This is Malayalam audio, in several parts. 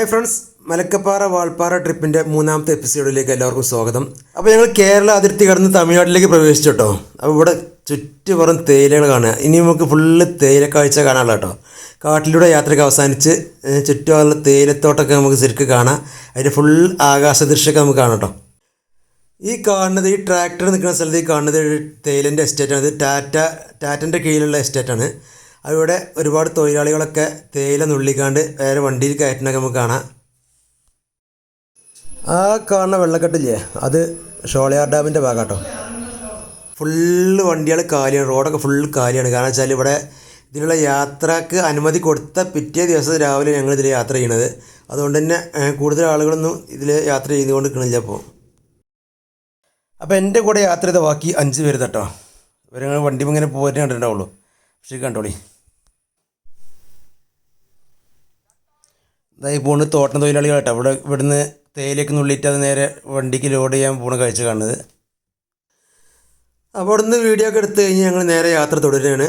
ഹായ് ഫ്രണ്ട്സ് മലക്കപ്പാറ വാൾപ്പാറ ട്രിപ്പിന്റെ മൂന്നാമത്തെ എപ്പിസോഡിലേക്ക് എല്ലാവർക്കും സ്വാഗതം. അപ്പോൾ ഞങ്ങൾ കേരള അതിർത്തി കടന്ന് തമിഴ്നാട്ടിലേക്ക് പ്രവേശിച്ചു കേട്ടോ. അപ്പോൾ ഇവിടെ ചുറ്റുപുറം തേയിലകൾ കാണുക. ഇനി നമുക്ക് ഫുള്ള് തേയില കാഴ്ച കാണാനുള്ള കേട്ടോ. കാട്ടിലൂടെ യാത്രയ്ക്ക് അവസാനിച്ച് ചുറ്റുമുള്ള തേയിലത്തോട്ടമൊക്കെ നമുക്ക് ശരിക്കും കാണാം. അതിന്റെ ഫുൾ ആകാശ ദൃശ്യമൊക്കെ നമുക്ക് കാണാം കേട്ടോ. ഈ കാണുന്നത് ഈ ട്രാക്ടർ നിൽക്കുന്ന സ്ഥലത്ത് ഈ കാണുന്നത് തേയിലന്റെ എസ്റ്റേറ്റാണ് ഇത് ടാറ്റ ടാറ്റന്റെ കീഴിലുള്ള എസ്റ്റേറ്റാണ് അവിടെ ഒരുപാട് തൊഴിലാളികളൊക്കെ തേയില നുള്ളിക്കാണ്ട് വേറെ വണ്ടിയിൽ കയറ്റുന്നൊക്കെ നമുക്ക് കാണാം. ആ കാണുന്ന വെള്ളക്കെട്ടില്ലേ? അത് ഷോളയാർ ഡാമിന്റെ ഭാഗാട്ടോ. കേട്ടോ ഫുള്ള് വണ്ടികൾ കാലിയാണ് റോഡൊക്കെ ഫുള്ള് കാലിയാണ്. കാരണം വെച്ചാൽ ഇവിടെ ഇതിനുള്ള യാത്രയ്ക്ക് അനുമതി കൊടുത്ത പിറ്റേ ദിവസം രാവിലെ ഞങ്ങൾ ഇതിൽ യാത്ര ചെയ്യണത്. അതുകൊണ്ട് തന്നെ കൂടുതൽ ആളുകളൊന്നും ഇതിൽ യാത്ര ചെയ്തുകൊണ്ട് നിൽക്കണില്ല അപ്പോൾ അപ്പോൾ എന്റെ കൂടെ യാത്ര ചെയ്ത ബാക്കി അഞ്ച് പേര് തട്ടോ ഇവരങ്ങൾ വണ്ടി ഇങ്ങനെ പോയിട്ട് കണ്ടിട്ടുണ്ടാവുള്ളൂ. പക്ഷേ കണ്ടോളി. ഇതായി പോണ് തോട്ടം തൊഴിലാളികൾ കേട്ടോ ഇവിടെ ഇവിടുന്ന് തേയിലേക്ക് നുള്ളിയിട്ട് അത് നേരെ വണ്ടിക്ക് ലോഡ് ചെയ്യാൻ പോണ കാഴ്ച കാണുന്നത്. അപ്പോൾ അവിടുന്ന് വീഡിയോ ഒക്കെ എടുത്ത് കഴിഞ്ഞ് ഞങ്ങൾ നേരെ യാത്ര തുടരുകയാണ്.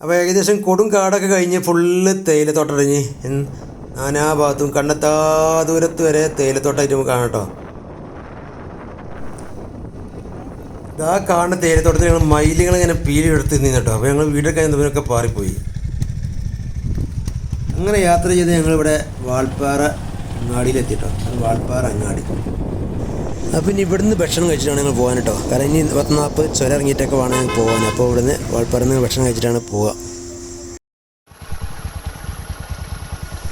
അപ്പോൾ ഏകദേശം കൊടും കാടൊക്കെ കഴിഞ്ഞ് ഫുള്ള് തേയിലത്തോട്ടം അടിഞ്ഞ് നാനാ ഭാഗത്തും കണ്ണെത്താ ദൂരത്ത് വരെ തേയിലത്തോട്ടമായിട്ട് നമുക്ക് കാണാം കേട്ടോ. ഇതാ കാണുന്ന തേയിലത്തോട്ടത്തിൽ ഞങ്ങൾ മൈലുകൾ ഇങ്ങനെ പീലി എടുത്ത് നിന്ന് കേട്ടോ. അപ്പോൾ ഞങ്ങൾ വീടൊക്കെ എന്തൊക്കെ പാറിപ്പോയി. അങ്ങനെ യാത്ര ചെയ്ത് ഞങ്ങളിവിടെ വാൾപ്പാറ അങ്ങാടിയിലെത്തിട്ടോ. വാൾപ്പാറ അങ്ങാടി. അപ്പോൾ ഇനി ഇവിടുന്ന് ഭക്ഷണം കഴിച്ചിട്ടാണ് ഞങ്ങൾ പോകാൻ കേട്ടോ. കാരണം ഇനി പത്ത് നാൽപ്പത് ചുരം ഇറങ്ങിയിട്ടൊക്കെ വേണം ഞങ്ങൾ പോകാൻ. അപ്പോൾ ഇവിടുന്ന് വാൾപ്പാറയിൽ നിന്ന് ഭക്ഷണം കഴിച്ചിട്ടാണ് പോവുക.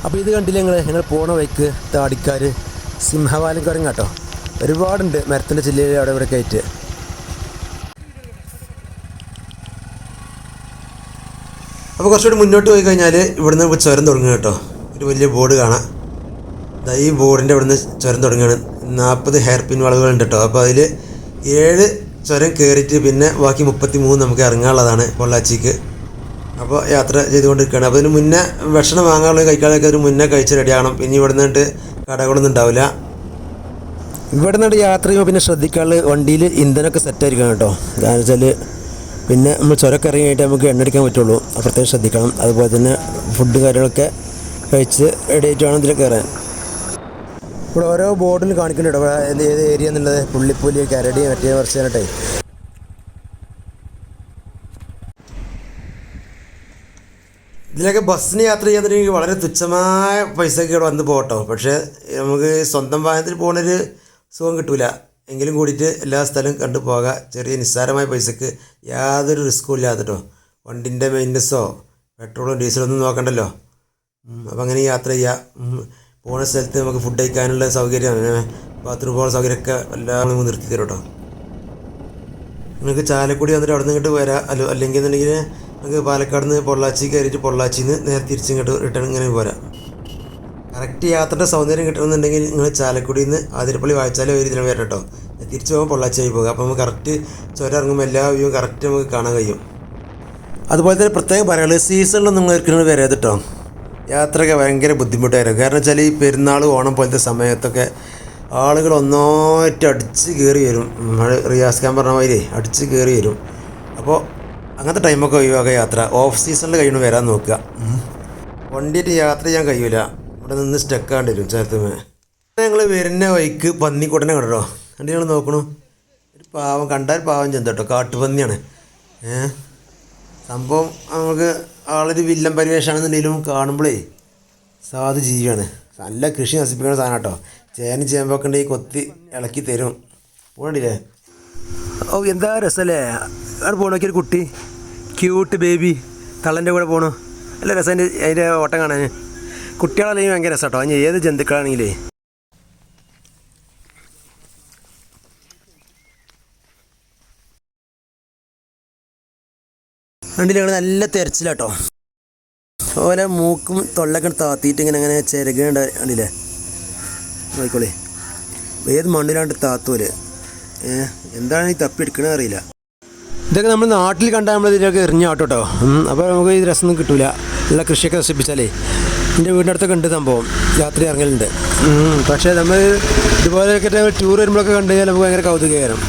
അപ്പോൾ ഇത് കണ്ടില്ല ഞങ്ങൾ ഞങ്ങൾ പോണ വഴിക്ക് താടിക്കാർ സിംഹവാലം കറങ്ങാട്ടോ ഒരുപാടുണ്ട് മരത്തിന്റെ ചില്ലയിൽ അവിടെ ഇവിടെ ആയിട്ട് അപ്പോൾ കുറച്ചുകൂടി മുന്നോട്ട് പോയി കഴിഞ്ഞാൽ ഇവിടുന്ന് ചുരം തുടങ്ങുക കേട്ടോ. ഒരു വലിയ ബോർഡ് കാണാം. ഈ ബോർഡിന്റെ ഇവിടുന്ന് ചുരം തുടങ്ങുകയാണ്. നാൽപ്പത് ഹെയർ പിൻ വളവുകളുണ്ട് കേട്ടോ. അപ്പോൾ അതിൽ ഏഴ് ചുരം കയറിയിട്ട് പിന്നെ ബാക്കി മുപ്പത്തി മൂന്ന് നമുക്ക് ഇറങ്ങാനുള്ളതാണ് പൊള്ളാച്ചിക്ക്. അപ്പോൾ യാത്ര ചെയ്തുകൊണ്ടിരിക്കുകയാണ്. അപ്പോൾ അതിന് മുന്നേ ഭക്ഷണം വാങ്ങാനുള്ള കഴിക്കാനൊക്കെ ഒരു മുന്നേ കഴിച്ച് റെഡിയാകണം പിന്നെ ഇവിടെ നിന്നിട്ട് കടകളൊന്നും ഉണ്ടാവില്ല. ഇവിടെ നിന്നിട്ട് യാത്ര ചെയ്യുമ്പോൾ പിന്നെ ശ്രദ്ധിക്കാനുള്ള വണ്ടിയിൽ ഇന്ധനമൊക്കെ സെറ്റായിരിക്കണം കേട്ടോ. കാരണം വെച്ചാൽ പിന്നെ നമ്മൾ ചുരക്ക് ഇറങ്ങിയിട്ട് നമുക്ക് എണ്ണടിക്കാൻ പറ്റുള്ളൂ. പ്രത്യേകം ശ്രദ്ധിക്കണം. അതുപോലെ തന്നെ ഫുഡ് കാര്യങ്ങളൊക്കെ കഴിച്ച് റെഡി ആയിട്ട് വേണം ഇതിൽ കയറാൻ ഇവിടെ ഓരോ ബോർഡിൽ കാണിക്കുന്നുണ്ട് ഇവിടെ ഏത് ഏരിയ എന്നുള്ളത്? പുള്ളിപ്പുലി കരടി മറ്റേ വർഷമായിട്ടേ ഇതിലൊക്കെ ബസ്സിന് യാത്ര ചെയ്യാന്നുണ്ടെങ്കിൽ വളരെ തുച്ഛമായ പൈസക്ക് ഇവിടെ വന്ന് പോകട്ടോ. പക്ഷേ നമുക്ക് സ്വന്തം വാഹനത്തിൽ പോകുന്നൊരു സുഖം കിട്ടൂല. എങ്കിലും കൂടിയിട്ട് എല്ലാ സ്ഥലവും കണ്ടു പോകാം. ചെറിയ നിസ്സാരമായ പൈസക്ക് യാതൊരു റിസ്ക്കും ഇല്ലാതെ കേട്ടോ വണ്ടിന്റെ മെയിന്റനൻസോ പെട്രോളോ ഡീസലോ ഒന്നും നോക്കണ്ടല്ലോ. അപ്പോൾ അങ്ങനെ യാത്ര ചെയ്യാം. പോകുന്ന സ്ഥലത്ത് നമുക്ക് ഫുഡ് കഴിക്കാനുള്ള സൗകര്യം ബാത്റൂം പോകുന്ന സൗകര്യമൊക്കെ എല്ലാം നമുക്ക് നിർത്തി തരും കേട്ടോ നിങ്ങൾക്ക് ചാലക്കുടി വന്നിട്ട് അവിടെ നിന്ന് ഇങ്ങോട്ട് വരാം അല്ലോ അല്ലെങ്കിൽ എന്നുണ്ടെങ്കിൽ നമുക്ക് പാലക്കാട് നിന്ന് പൊള്ളാച്ചി കയറിയിട്ട് പൊള്ളാച്ചിയിൽ നിന്ന് നേരെ തിരിച്ച് ഇങ്ങോട്ട് റിട്ടേൺ ഇങ്ങനെ പോരാം. കറക്റ്റ് യാത്രയുടെ സൗന്ദര്യം കിട്ടണമെന്നുണ്ടെങ്കിൽ നിങ്ങൾ ചാലക്കുടിയിൽ നിന്ന് ആതിരപ്പള്ളി വായിച്ചാലേ ഒരു ഇതിലും വരണം കേട്ടോ. തിരിച്ചു പോകുമ്പോൾ പൊള്ളാച്ചിയായി പോകുക അപ്പോൾ നമുക്ക് കറക്റ്റ് ചുരം ഇറങ്ങുമ്പോൾ എല്ലാ വ്യൂ കറക്റ്റ് നമുക്ക് കാണാൻ കഴിയും. അതുപോലെ തന്നെ പ്രത്യേകം പറയാനുള്ളത് സീസണിലൊന്നും നിങ്ങൾ ഒരിക്കലും വരരുത് കേട്ടോ. യാത്രയൊക്കെ ഭയങ്കര ബുദ്ധിമുട്ടായിരുന്നു കാരണം വെച്ചാൽ ഈ പെരുന്നാൾ ഓണം പോലത്തെ സമയത്തൊക്കെ ആളുകൾ ഒന്നായിട്ട് അടിച്ച് കയറി വരും. റിയാസ് ഖാൻ പറഞ്ഞ മാതിരി അടിച്ച് കയറി വരും. അപ്പോൾ അങ്ങനത്തെ ടൈമൊക്കെ ഒഴിവാക്കുക യാത്ര. ഓഫ് സീസണിൽ കഴിയണം വരാൻ നോക്കുക. വണ്ടിയിട്ട് യാത്ര ചെയ്യാൻ കഴിയൂല. ഇവിടെ നിന്ന് സ്റ്റക്കാണ്ട് വരും ചേർത്തുമേ ഞങ്ങൾ വരുന്ന വഴിക്ക് പന്നിക്കുട്ടനെ കണ്ടോ? കണ്ടി ഞങ്ങൾ നോക്കണു. ഒരു പാവം കണ്ടാൽ പാവം ചെന്ത കേട്ടോ. കാട്ടുപന്നിയാണ്. ഏഹ് സംഭവം നമുക്ക് ആളൊരു വില്ലൻ പരിവേഷമാണെന്നുണ്ടെങ്കിലും കാണുമ്പോഴേ സാധു ജീവിയാണ്. നല്ല കൃഷി നശിപ്പിക്കുന്ന സാധനം കേട്ടോ. ചേന ചേമ്പൊക്കെ ഉണ്ടെങ്കിൽ കൊത്തി ഇളക്കി തരും. പോകണ്ടില്ലേ ഓ എന്താ രസമല്ലേ അവിടെ പോകണ ഒരു കുട്ടി. ക്യൂട്ട് ബേബി തള്ളന്റെ കൂടെ പോകണു അല്ല രസം അതിന്റെ ഓട്ടം കാണാൻ. കുട്ടികളല്ലെങ്കിൽ ഭയങ്കര രസം കേട്ടോ അതിന് ഏത് ജന്തുക്കളാണെങ്കിലേ? വണ്ടിയിൽ ഞങ്ങൾ നല്ല തെരച്ചിലാട്ടോ. ഓരോ മൂക്കും തൊള്ളൊക്കെ താത്തിയിട്ട് ഇങ്ങനെ അങ്ങനെ ചിരകേണ്ട കണ്ടില്ലേ? നോക്കിക്കോളേ. ഏത് മണ്ണിലാണ്ട് താത്തൂര് ഏ എന്താണ് ഈ തപ്പി എടുക്കണത് അറിയില്ല. ഇതൊക്കെ നമ്മൾ നാട്ടിൽ കണ്ടാൽ നമ്മൾ ഇതിലൊക്കെ എറിഞ്ഞാട്ടോ കേട്ടോ അപ്പോൾ നമുക്ക് ഈ രസമൊന്നും കിട്ടില്ല ഉള്ള കൃഷിയൊക്കെ നശിപ്പിച്ചാലേ. എന്റെ വീടിനടുത്തൊക്കെ ഉണ്ട് സംഭവം. രാത്രി ഇറങ്ങലുണ്ട്. പക്ഷേ നമ്മൾ ഇതുപോലെയൊക്കെ ടൂർ വരുമ്പോഴൊക്കെ കണ്ടു കഴിഞ്ഞാൽ നമുക്ക് ഭയങ്കര കൗതുകകരം.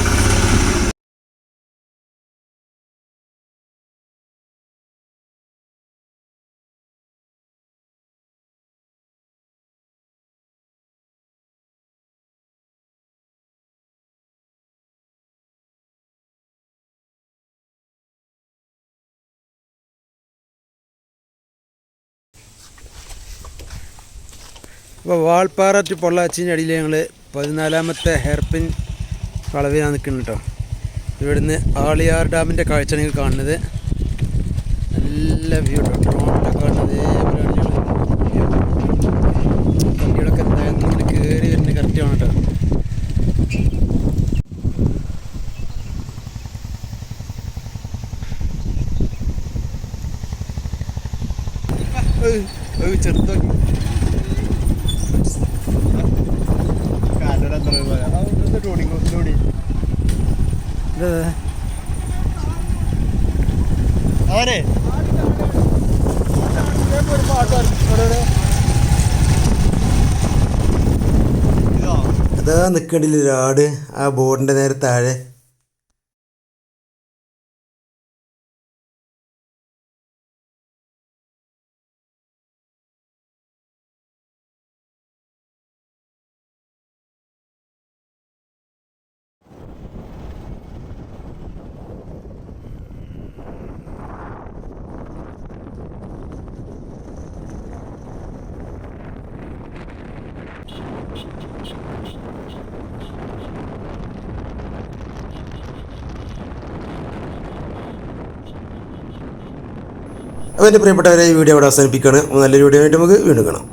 അപ്പോൾ വാൾപ്പാറ ടു പൊള്ളാച്ചിന്റെ അടിയിൽ ഞങ്ങൾ പതിനാലാമത്തെ ഹെയർപിൻ വളവിലാണ് നിൽക്കുന്നത് കേട്ടോ. ഇവിടുന്ന് ആളിയാർ ഡാമിന്റെ കാഴ്ചയാണ് നിങ്ങൾ കാണുന്നത്. നല്ല വ്യൂ കേട്ടോ. ഡ്രോണിലൊക്കെ കാണുന്നത് വണ്ടികളൊക്കെ എന്തായാലും കയറി വരുന്നത് കറക്റ്റ് ആണ് കേട്ടോ. ചെറുതാക്കി. അവനെ നിക്കണ്ടില്ല നിൽക്കണ്ടില്ല ഒരാട് ആ ബോർഡിന്റെ നേരെ താഴെ. അപ്പോൾ എന്റെ പ്രിയപ്പെട്ടവരെ ഈ വീഡിയോ അവിടെ അവസാനിപ്പിക്കുകയാണ്. നല്ലൊരു വീഡിയോ ആയിട്ട് നമുക്ക് വീണ്ടും കാണാം.